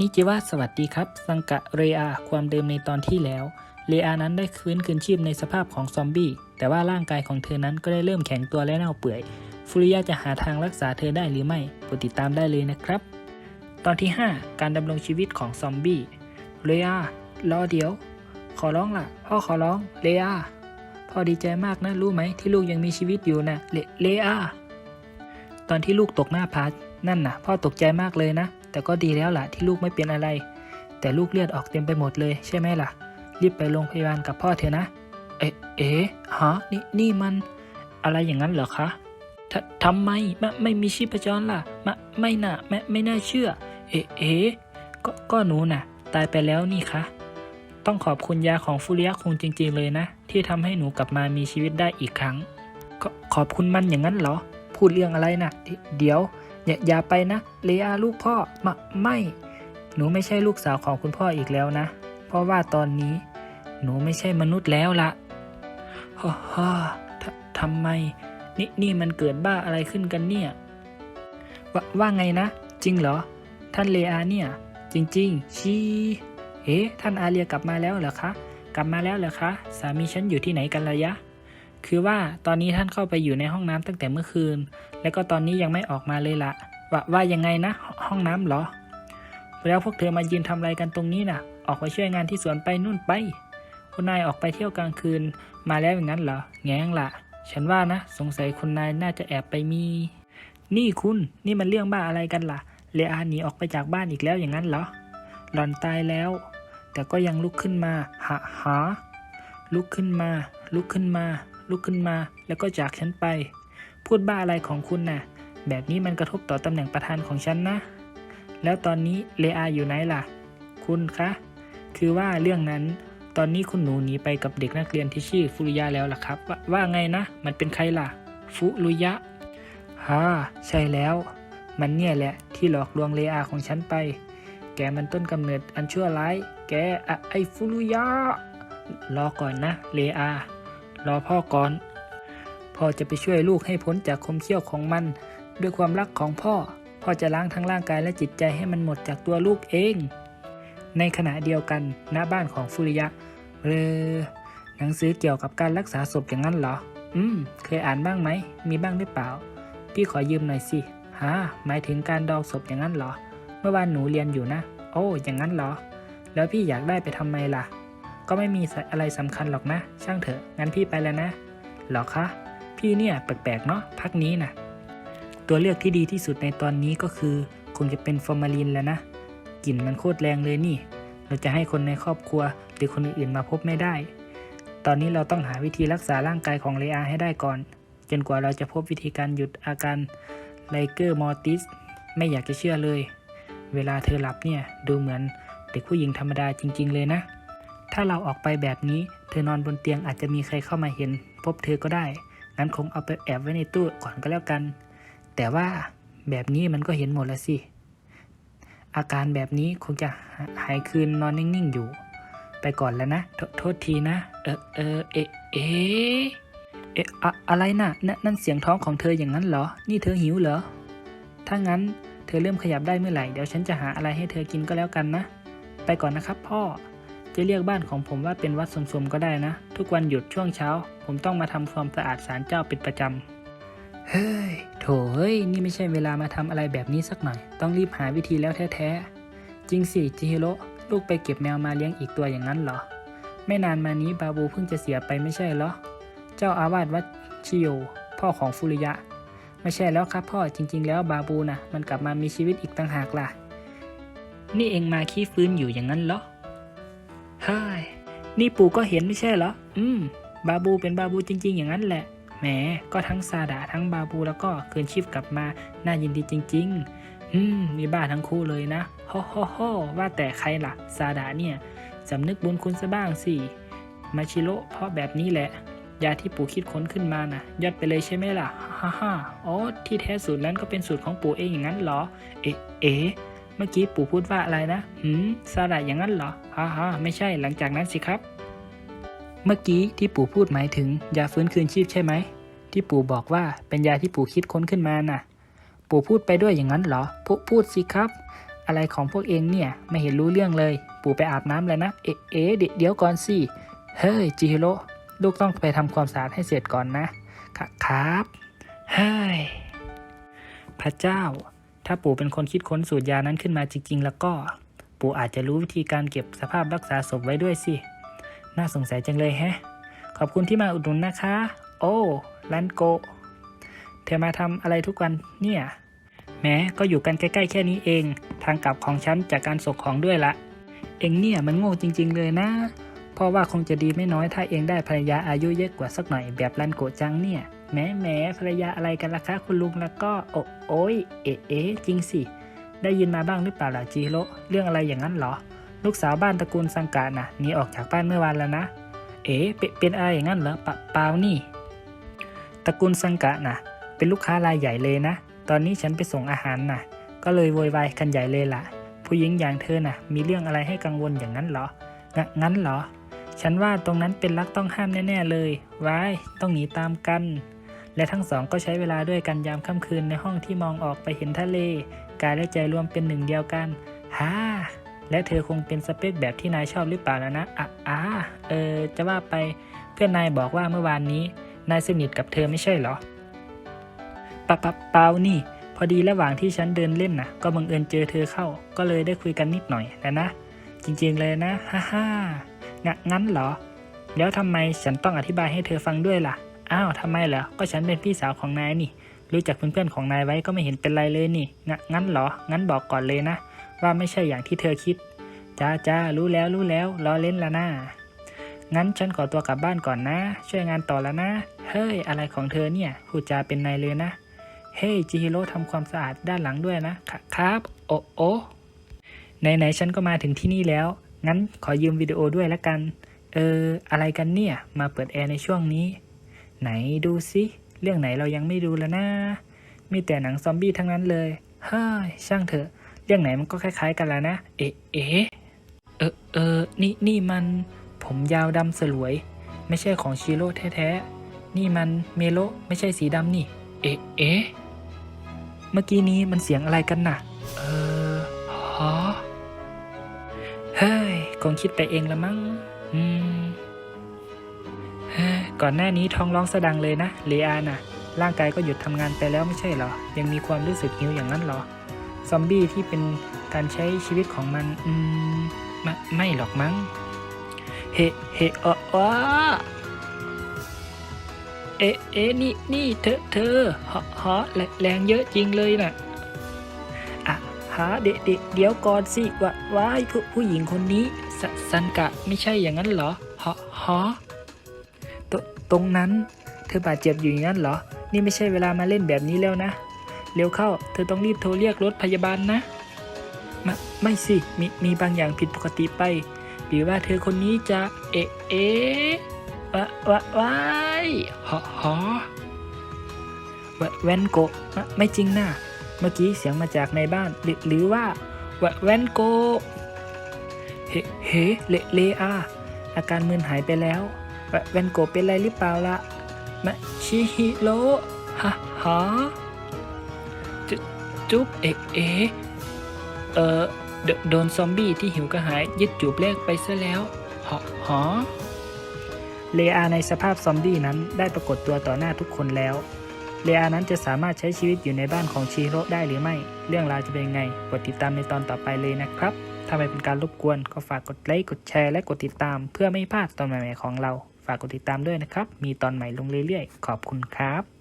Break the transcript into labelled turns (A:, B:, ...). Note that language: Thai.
A: นิจิวะสวัสดีครับ สังกะเรอาความเดิมในตอนที่แล้ว เรอานั้นได้ฟื้นคืนชีพในสภาพของซอมบี้ แต่ว่าร่างกายของเธอนั้นก็ได้เริ่มแข็งตัวและเน่าเปื่อย ฟุริยะจะหาทางรักษาเธอได้หรือไม่โปรดติดตามได้เลยนะครับ ตอนที่ 5 การดำรงชีวิตของซอมบี้ เรอารอเดี๋ยว ขอร้องล่ะ พ่อขอร้อง เรอาพ่อดีใจมากนะรู้ไหมที่ลูกยังมีชีวิตอยู่นะเรเรอาตอนที่ลูกตกหน้าผานั่นน่ะ พ่อตกใจมากเลยนะ แต่ก็ดีแล้วล่ะที่ลูกไม่เป็นอะไร แต่ลูกเลือดออกเต็มไปหมดเลยใช่ไหมล่ะ รีบไปโรงพยาบาลกับพ่อเถอะนะ เอ๊ะเอ๊ะฮะนี่นี่มัน อะไรอย่างนั้นเหรอคะททำไมไม่ไม่มีชีพจรล่ะไม่ไม่น่ะไม่ไม่น่าเชื่อ เอ๊ะเอ๊ะก็ก็หนูน่ะ ตายไปแล้วนี่คะต้องขอบคุณยาของฟุริยคงจริง ๆ เลยนะ ที่ทำให้หนูกลับมามีชีวิตได้อีกครั้งขอขอบคุณมันอย่างนั้นเหรอ พูดเรื่องอะไรนะเดเดี๋ยว อย่าอย่าไปนะเลอาลูกพ่อมาไม่ หนูไม่ใช่ลูกสาวของคุณพ่ออีกแล้วนะ เพราะว่าตอนนี้ หนูไม่ใช่มนุษย์แล้วละฮ่าฮ่าทำไม นี่นี่มันเกิดบ้าอะไรขึ้นกันเนี่ยว่าว่าไงนะ จริงเหรอ ท่านเลอาเนี่ย จริง ๆ ชีเอ๊ะท่านอาเรียกลับมาแล้วเหรอคะ กลับมาแล้วเหรอคะ สามีฉันอยู่ที่ไหนกันระยะ คือว่าตอนนี้ท่านเข้าไปอยู่ในห้องน้ำตั้งแต่เมื่อคืน แล้วก็ตอนนี้ยังไม่ออกมาเลยละว่าว่ายังไงนะ ห้องน้ำเหรอ แล้วพวกเธอมายืนทำอะไรกันตรงนี้น่ะ ออกไปช่วยงานที่สวนไปนู่นไป คุณนายออกไปเที่ยวกลางคืน มาแล้วอย่างนั้นเหรอ แง้งละฉันว่านะ สงสัยคุณนายน่าจะแอบไปมี นี่คุณ นี่มันเรื่องบ้าอะไรกันล่ะ เลอาหนีออกไปจากบ้านอีกแล้วอย่างนั้นเหรอ หลอนตายแล้ว แต่ก็ยังลุกขึ้นมาหาหาลุกขึ้นมา ลุกขึ้นมา ลุกขึ้นมา แล้วก็จากฉันไป พูดบ้าอะไรของคุณน่ะ แบบนี้มันกระทบต่อตำแหน่งประธานของฉันนะ แล้วตอนนี้เลอาอยู่ไหนล่ะ คุณคะ คือว่าเรื่องนั้น ตอนนี้คุณหนูหนีไปกับเด็กนักเรียนที่ชื่อฟุรุยะแล้วล่ะครับว่าว่าไงนะ มันเป็นใครล่ะ ฟุรุยะฮ่าใช่แล้ว มันเนี่ยแหละที่หลอกลวงเลอาของฉันไป แกมันต้นกำเนิดอันชั่วร้าย แกอไอฟุรุยะรอก่อนนะ เลอา รอพ่อก่อน พ่อจะไปช่วยลูกให้พ้นจากคมเขี้ยวของมัน ด้วยความรักของพ่อ พ่อจะล้างทั้งร่างกายและจิตใจให้มันหมดจากตัวลูกเอง ในขณะเดียวกันณบ้านของฟุริยะเออหนังสือเกี่ยวกับการรักษาศพอย่างนั้นเหรอ อืม เคยอ่านบ้างไหม มีบ้างหรือเปล่า พี่ขอยืมหน่อยสิฮะหมายถึงการดองศพอย่างนั้นเหรอ เมื่อวานหนูเรียนอยู่นะ โอ้ อย่างนั้นเหรอ แล้วพี่อยากได้ไปทำไมล่ะ ก็ไม่มีอะไรสำคัญหรอกนะ ช่างเถอะงั้นพี่ไปแล้วนะหรอคะพี่เนี่ยแปลกๆเนาะพักนี้นะตัวเลือกที่ดีที่สุดในตอนนี้ก็คือ คงจะเป็นฟอร์มาลินแล้วนะกลิ่นมันโคตรแรงเลยนี่ เราจะให้คนในครอบครัว หรือคนอื่นๆมาพบไม่ได้ ตอนนี้เราต้องหาวิธีรักษาร่างกายของเลอาให้ได้ก่อน จนกว่าเราจะพบวิธีการหยุดอาการไลเกอร์มอร์ติสไม่อยากจะเชื่อเลย เวลาเธอหลับเนี่ยดูเหมือนเด็กผู้หญิงธรรมดาจริง ๆ เลยนะ ถ้าเราออกไปแบบนี้ เธอนอนบนเตียงอาจจะมีใครเข้ามาเห็น พบเธอก็ได้ งั้นคงเอาไปแอบไว้ในตู้ก่อนก็แล้วกัน แต่ว่าแบบนี้มันก็เห็นหมดแล้วสิ อาการแบบนี้คงจะหายคืนนอนนิ่งๆอยู่ ไปก่อนแล้วนะ โทษทีนะ เออเออเอะเอะเออะอะไรน่ะ นั่นเสียงท้องของเธออย่างนั้นเหรอ นี่เธอหิวเหรอ ถ้างั้นเธอเริ่มขยับได้เมื่อไหร่ เดี๋ยวฉันจะหาอะไรให้เธอกินก็แล้วกันนะ ไปก่อนนะครับพ่อ จะเรียกบ้านของผมว่าเป็นวัดสมๆก็ได้นะ ทุกวันหยุดช่วงเช้า ผมต้องมาทำความสะอาดศาลเจ้าเป็นประจำ เฮ้ย โถเฮ้ย นี่ไม่ใช่เวลามาทำอะไรแบบนี้สักหน่อย ต้องรีบหาวิธีแล้วแท้ๆ จริงสิจิฮิโร่ลูกไปเก็บแมวมาเลี้ยงอีกตัวอย่างนั้นเหรอ ไม่นานมานี้บาบูเพิ่งจะเสียไปไม่ใช่เหรอ เจ้าอาวาสวัดชิโยพ่อของฟุริยะ ไม่ใช่แล้วครับพ่อจริง ๆ แล้วบาบูนะ่ะมันกลับมามีชีวิตอีกต่างหากล่ะ นี่เองมาขี้ฟื้นอยู่อย่างนั้นเหรอ นี่ปู่ก็เห็นไม่ใช่เหรอ อืม บาบูเป็นบาบูจริง ๆ อย่างนั้นแหละ แหม ก็ทั้งซาดะทั้งบาบูแล้วก็คืนชีพกลับมา น่ายินดีจริง ๆ อืม มีบ้าทั้งคู่เลยนะฮ่ฮ่ฮ่ว่าแต่ใครล่ะ ซาดะเนี่ย สำนึกบุญคุณซะบ้างสิ มาชิโร่เพราะแบบนี้แหละ ยาที่ปู่คิดค้นขึ้นมานะ่ะ ยอดไปเลยใช่ไหมล่ะ ฮ่าฮ่าอ๋อ ที่แท้สูตรนั้นก็เป็นสูตรของปู่เองอย่างนั้นเหรอ เอ๊ะเอ๊ะ เมื่อกี้ปู่พูดว่าอะไรนะ หืมซาดะอย่างนั้นเหรอฮ่าฮ่าไม่ใช่หลังจากนั้นสิครับ เมื่อกี้ที่ปู่พูดหมายถึงยาฟื้นคืนชีพใช่ไหม ที่ปู่บอกว่าเป็นยาที่ปู่คิดค้นขึ้นมาน่ะ ปู่พูดไปด้วยอย่างนั้นเหรอพูพูดสิครับ อะไรของพวกเองเนี่ยไม่เห็นรู้เรื่องเลย ปู่ไปอาบน้ำเลยนะ เอ๊ะเอ๊ะเดี๋ยวเดี๋ยวก่อนสิ เฮ้ยจิฮิโร่ลูกต้องไปทำความสะอาดให้เสร็จก่อนนะคครับ เฮ้ย พระเจ้า ถ้าปู่เป็นคนคิดค้นสูตรยานั้นขึ้นมาจริง ๆ แล้วก็ ปู่อาจจะรู้วิธีการเก็บสภาพรักษาศพไว้ด้วยสิ น่าสงสัยจังเลยแฮะ ขอบคุณที่มาอุดหนุนนะคะ โอ้ลันโก เธอมาทำอะไรทุกวันเนี่ย แม้ก็อยู่กันใกล้ๆแค่นี้เอง ทางกลับของฉันจากการส่งของด้วยละ เองเนี่ยมันโง่จริง ๆ เลยนะเพราะว่าคงจะดีไม่น้อยถ้าเองได้ภรรยาอายุเยอะกว่าสักหน่อยแบบรันโกจังเนี่ย แหม้แหม้ภรรยาอะไรกันล่ะคะคุณลุงแล้วก็โอโอ้ยเอ๊ะเอจริงสิ ได้ยินมาบ้างหรือเปล่าล่ะจีโร่เรื่องอะไรอย่างนั้นเหรอ ลูกสาวบ้านตระกูลสังกาน่ะหนีออกจากบ้านเมื่อวานแล้วนะ เอ๊ะเป็นอะไรอย่างนั้นเหรอปะเปล่านี่ ตระกูลสังกะน่ะ เป็นลูกค้ารายใหญ่เลยนะ ตอนนี้ฉันไปส่งอาหารน่ะ ก็เลยโวยวายกันใหญ่เลยล่ะ ผู้หญิงอย่างเธอน่ะ มีเรื่องอะไรให้กังวลอย่างนั้นเหรองงั้นเหรอ ฉันว่าตรงนั้นเป็นรักต้องห้ามแน่ๆเลยว้ายต้องหนีตามกัน และทั้งสองก็ใช้เวลาด้วยกันยามค่ำคืนในห้องที่มองออกไปเห็นทะเล กายและใจรวมเป็นหนึ่งเดียวกันฮ่าและเธอคงเป็นสเปคแบบที่นายชอบหรือเปล่าแล้วนะอะอ่าเออ จะว่าไปเพื่อนนายบอกว่าเมื่อวานนี้ นายสนิทกับเธอไม่ใช่เหรอปะปะเปล่านี่ พอดีระหว่างที่ฉันเดินเล่นน่ะก็บังเอิญเจอเธอเข้า ก็เลยได้คุยกันนิดหน่อยแล้วนะ จริงๆเลยนะ ฮ่าฮ่างะงั้นเหรอ แล้วทำไมฉันต้องอธิบายให้เธอฟังด้วยล่ะ อ้าวทำไมเหรอ ก็ฉันเป็นพี่สาวของนายนี่ รู้จักเพื่อนๆของนายไว้ก็ไม่เห็นเป็นไรเลยนี่งะงั้นเหรอ งั้นบอกก่อนเลยนะ ว่าไม่ใช่อย่างที่เธอคิด จ้าจ้ารู้แล้วรู้แล้วล้อเล่นละนะงั้นฉันขอตัวกลับบ้านก่อนนะ ช่วยงานต่อแล้วนะ เฮ้ย อะไรของเธอเนี่ยพูดจาเป็นนายเลยนะ เฮ้ยจิฮิโร่ทำความสะอาดด้านหลังด้วยนะ ครับครับโอ้โอไหนๆฉันก็มาถึงที่นี่แล้ว งั้นขอยืมวิดีโอด้วยละกัน เออ อะไรกันเนี่ย มาเปิดแอร์ในช่วงนี้ ไหนดูสิเรื่องไหนเรายังไม่ดูแล้วนะ มีแต่หนังซอมบี้ทั้งนั้นเลยเฮ้ยช่างเถอะ เรื่องไหนมันก็คล้าย ๆ กันแล้วนะ เอ๊ะเอ๊ะเออเออนี่นี่มัน ผมยาวดำสลวย ไม่ใช่ของชิโร่แท้ๆ นี่มันเมโลไม่ใช่สีดำนี่ เอ๊ะเอ๊ะเมื่อกี้นี้มันเสียงอะไรกันน่ะ เออฮะเฮ้ยคงคิดไปเองละมั้ง อืม ก่อนหน้านี้ท้องร้องสะดังเลยนะเลอาน่ะ ร่างกายก็หยุดทำงานไปแล้วไม่ใช่เหรอ ยังมีความรู้สึกหิวอย่างนั้นเหรอ ซอมบี้ที่เป็นการใช้ชีวิตของมัน อืมไม่ไม่หรอกมั้ง เฮเฮเอออ้าเอเอนี่นี่เธอเธอฮะฮะแรแรงเยอะจริงเลยน่ะอะหาเดเดเดี๋ยวก่อนสิว่าว้ายผู้ผู้หญิงคนนี้สสันกะไม่ใช่อย่างนั้นเหรอฮะฮะ ตรงนั้น เธอบาดเจ็บอยู่อย่างนั้นเหรอ นี่ไม่ใช่เวลามาเล่นแบบนี้แล้วนะ เร็วเข้า เธอต้องรีบโทรเรียกรถพยาบาลนะ ไม่ไม่สิ มีมีบางอย่างผิดปกติไป หรือว่าเธอคนนี้จะ เอะเอะวะวะว้ายฮะฮะวะแวนโกะไม่จริงนะเมื่อกี้เสียงมาจากในบ้าน หรือหรือว่าวะแวนโกเฮเฮเลเลอาอาการมึนหายไปแล้ว แวนโกเป็นไรหรือเปล่าละมะชิฮิโร่ฮะฮะจจุ๊บเอะเอเออโดโดนซอมบี้ที่หิวกระหายยึดจูบแรกไปซะแล้วฮะฮะเลอาในสภาพซอมบี้นั้นได้ปรากฏตัวต่อหน้าทุกคนแล้ว เลอานั้นจะสามารถใช้ชีวิตอยู่ในบ้านของชิโร่ได้หรือไม่ เรื่องราวจะเป็นยังไงกดติดตามในตอนต่อไปเลยนะครับ ถ้าไม่เป็นการรบกวนก็ฝากกดไลค์ กดแชร์ และกดติดตาม เพื่อไม่พลาดตอนใหม่ๆของเรา ฝากกดติดตามด้วยนะครับ มีตอนใหม่ลงเรื่อยๆ ขอบคุณครับ